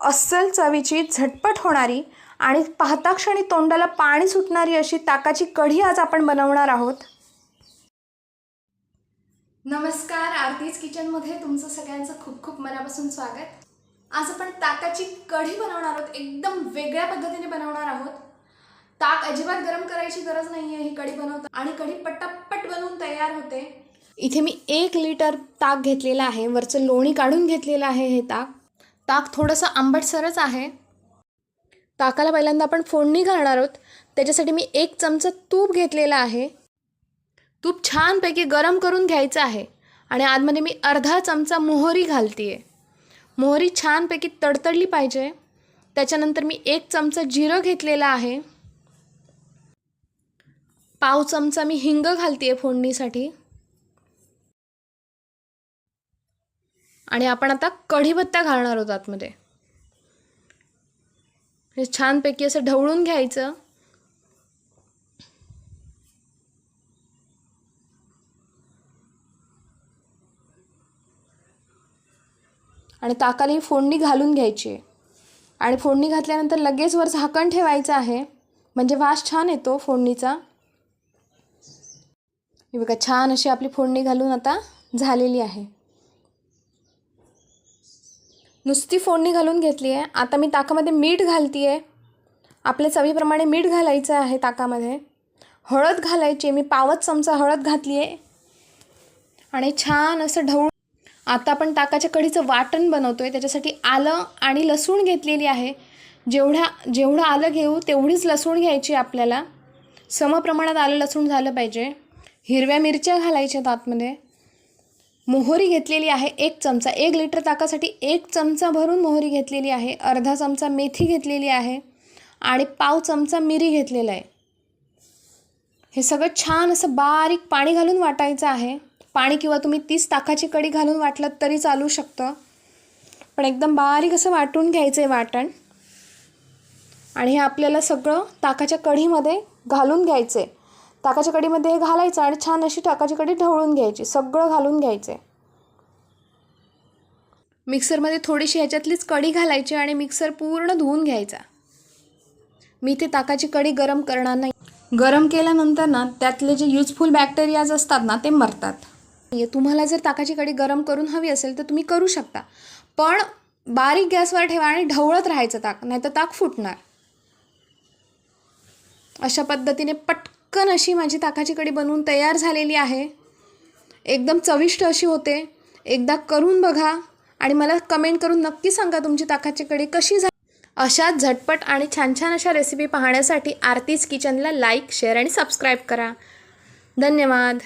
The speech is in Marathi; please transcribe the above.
अस्सल चवीची झटपट होणारी आणि पाहता क्षणी तोंडाला पाणी सुटणारी अशी ताकाची कढी आज आपण बनवणार आहोत. नमस्कार आरतीज किचनमध्ये तुमचं सगळ्यांचं खूप खूप मनापासून स्वागत. आज आपण ताकाची कढी बनवणार आहोत एकदम वेगळ्या पद्धतीने बनवणार आहोत. ताक अजिबात गरम करायची गरज नाही आहे ही कढी बनवता आणि कढी पटापट बनवून तयार होते. इथे मी एक लिटर ताक घेतलेलं आहे वरचं लोणी काढून घेतलेलं आहे हे ताक. ताक थोडंसं आंबटसरच आहे. ताकाला पहिल्यांदा आपण फोडणी घालणार आहोत. त्याच्यासाठी मी एक चमचा तूप घेतलेला आहे. तूप छानपैकी गरम करून घ्यायचं आहे. आणि आतमध्ये मी अर्धा चमचा मोहरी घालते आहे मोहरी छानपैकी तडतडली पाहिजे. त्याच्यानंतर मी एक चमचा जिरं घेतलेलं आहे. पाव चमचा मी हिंग घालते आहे फोडणीसाठी. आणि आपण आता कढीपत्ता घालणार आहोत आतमध्ये. हे छानपैकी असं ढवळून घ्यायचं. आणि ताकाला ही फोडणी घालून घ्यायची आहे. आणि फोडणी घातल्यानंतर लगेच वर झाकण ठेवायचं आहे. म्हणजे वास छान येतो फोडणीचा. बघा छान अशी आपली फोडणी घालून आता झालेली आहे. नुसती फोडणी घालून घेतली आहे. आता मी ताकामध्ये मीठ घालते आहे आपल्या चवीप्रमाणे मीठ घालायचं आहे ताकामध्ये. हळद घालायची मी पावच चमचा हळद घातली आहे आणि छान असं ढवळ आता आपण ताकाच्या कढीचं वाटण बनवतो आहे त्याच्यासाठी आलं आणि लसूण घेतलेली आहे. जेवढ्या जेवढं आलं घेऊ तेवढीच लसूण घ्यायची आपल्याला. समप्रमाणात आलं लसूण झालं पाहिजे. हिरव्या मिरच्या घालायच्या आतमध्ये. मोहरी घेतलेली आहे एक चमचा. एक लिटर ताकासाठी एक चमचा भरून मोहरी घेतलेली आहे. अर्धा चमचा मेथी घेतलेली आहे आणि पाव चमचा मिरी घेतलेला आहे. हे सगळं छान असं बारीक पाणी घालून वाटायचं आहे. पाणी किंवा तुम्ही तीच ताकाची कढी घालून वाटलं तरी चालू शकतं. पण एकदम बारीक असं वाटून घ्यायचं आहे वाटण. आणि हे आपल्याला सगळं ताकाच्या कढीमध्ये घालून घ्यायचं आहे ताकाच्या कढीमध्ये हे घालायचं आणि छान अशी ताकाची कढी ढवळून घ्यायची. सगळं घालून घ्यायचं. मिक्सरमध्ये थोडीशी ह्याच्यातलीच कढी घालायची आणि मिक्सर पूर्ण धुवून घ्यायचा. मी ते ताकाची कढी गरम करणार नाही. गरम केल्यानंतर ना त्यातले जे युजफुल बॅक्टेरियाज असतात ना ते मरतात. तुम्हाला जर ताकाची कढी गरम करून हवी असेल तर तुम्ही करू शकता. पण बारीक गॅसवर ठेवा आणि ढवळत राहायचं ताक नाही तर ताक फुटणार. अशा पद्धतीने पटकन अशी माझी ताकाची कढी बनवून तयार झालेली आहे. एकदम चविष्ट अशी होते. एकदा करून बघा आणि मला कमेंट करून नक्की सांगा तुमची ताकाची कढी कशी झाली. अशाच झटपट आणि छान छान अशा रेसिपी पाहण्यासाठी आरतीज किचनला लाईक शेअर आणि सबस्क्राईब करा. धन्यवाद.